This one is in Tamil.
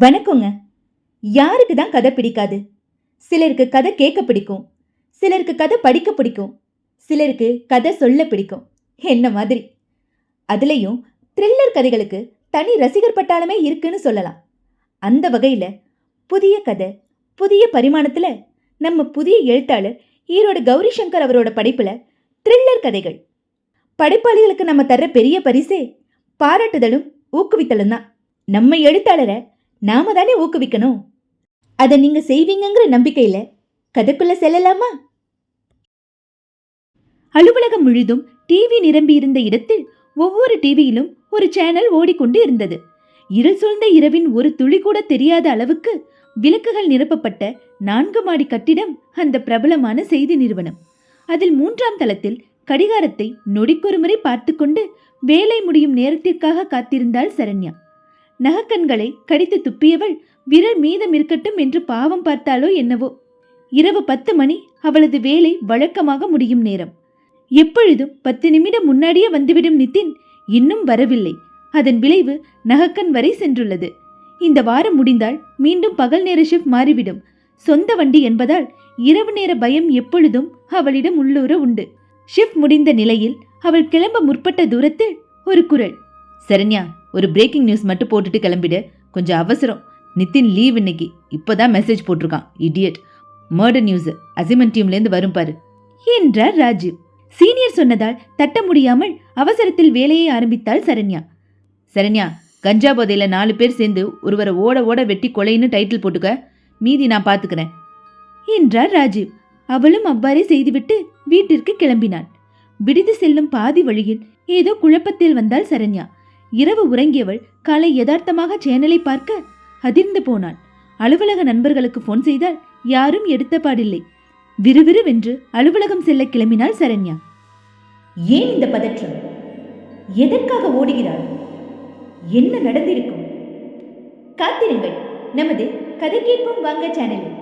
வணக்கங்க. யாருக்கு தான் கதை பிடிக்காது? சிலருக்கு கதை கேட்க பிடிக்கும். சிலருக்கு கதை படிக்க பிடிக்கும். சிலருக்கு கதை சொல்ல பிடிக்கும். என்ன மாதிரி? அதுலேயும் த்ரில்லர் கதைகளுக்கு தனி ரசிகர் பட்டாளமே இருக்குன்னு சொல்லலாம். அந்த வகையில் புதிய கதை புதிய பரிமாணத்தில் நம்ம புதிய எழுத்தாளர் ஈரோடு கௌரி சங்கர் அவரோட படைப்பில் த்ரில்லர் கதைகள். படைப்பாளிகளுக்கு நம்ம தர்ற பெரிய பரிசே பாராட்டுதலும் ஊக்குவித்தலும் தான். நம்ம எழுத்தாளரை நாம தானே ஊக்குவிக்கணும்? அதை நீங்க செய்வீங்கங்கிற நம்பிக்கையில கதைக்குள்ள செல்லலாமா? அலுவலகம் முழுதும் டிவி நிரம்பியிருந்த இடத்தில் ஒவ்வொரு டிவியிலும் ஒரு சேனல் ஓடிக்கொண்டு இருந்தது. இருள் சூழ்ந்த இரவின் ஒரு துளி கூட தெரியாத அளவுக்கு விளக்குகள் நிரப்பப்பட்ட நான்கு மாடி கட்டிடம் அந்த பிரபலமான செய்தி நிறுவனம். அதில் மூன்றாம் தளத்தில் கடிகாரத்தை நொடிக்கொரு முறை பார்த்து கொண்டு வேலை முடியும் நேரத்திற்காக காத்திருந்தாள் சரண்யா. நகக்கண்களை கடித்து துப்பியவள் விரல் மீதம் இருக்கட்டும் என்று பாவம் பார்த்தாலோ என்னவோ. இரவு பத்து மணி அவளது வேலை வழக்கமாக முடியும் நேரம். எப்பொழுதும் பத்து நிமிடம் முன்னாடியே வந்துவிடும் நிதின் இன்னும் வரவில்லை. அதன் விளைவு நகக்கண் வரை சென்றுள்ளது. இந்த வாரம் முடிந்தால் மீண்டும் பகல் நேர ஷிஃப்ட் மாறிவிடும். சொந்த வண்டி என்பதால் இரவு நேர பயம் எப்பொழுதும் அவளிடம் உள்ளூர உண்டு. ஷிஃப்ட் முடிந்த நிலையில் அவள் கிளம்ப முற்பட்ட தூரத்தில் ஒரு குரல். சரண்யா ஒரு பிரேக்கிங் நியூஸ் மட்டும் போட்டுட்டு கிளம்பிடு. கொஞ்சம் அவசரம். நிதின் லீவ் இன்னைக்கு. இப்போ தான் மெசேஜ் போட்டிருக்கான் இடியட் மர்டர் நியூஸ் அசிமன் டீம்லேருந்து வரும் பாரு. என்றார் ராஜீவ். சீனியர் சொன்னதால் தட்ட முடியாமல் அவசரத்தில் வேலையை ஆரம்பித்தாள் சரண்யா. சரண்யா கஞ்சா போதையில் நாலு பேர் சேர்ந்து ஒருவரை ஓட ஓட வெட்டி கொலைன்னு டைட்டில் போட்டுக்க. மீதி நான் பார்த்துக்கிறேன் என்றார் ராஜீவ். அவளும் அவ்வாறே செய்துவிட்டு வீட்டிற்கு கிளம்பினாள். விடுதி செல்லும் பாதி வழியில் ஏதோ குழப்பத்தில் வந்தாள் சரண்யா. இரவு உறங்கியவள் காலை யதார்த்தமாக சேனலை பார்க்க அதிர்ந்து போனாள். அலுவலக நண்பர்களுக்கு போன் செய்தால் யாரும் எடுத்த பாடில்லை. விறுவிறுவென்று அலுவலகம் செல்ல கிளம்பினாள் சரண்யா. ஏன் இந்த பதற்றம்? எதற்காக ஓடுகிறாள் என்ன நடந்திருக்கும்? காத்திருங்கள். நமது கதை கேட்போம் வாங்க சேனலில்.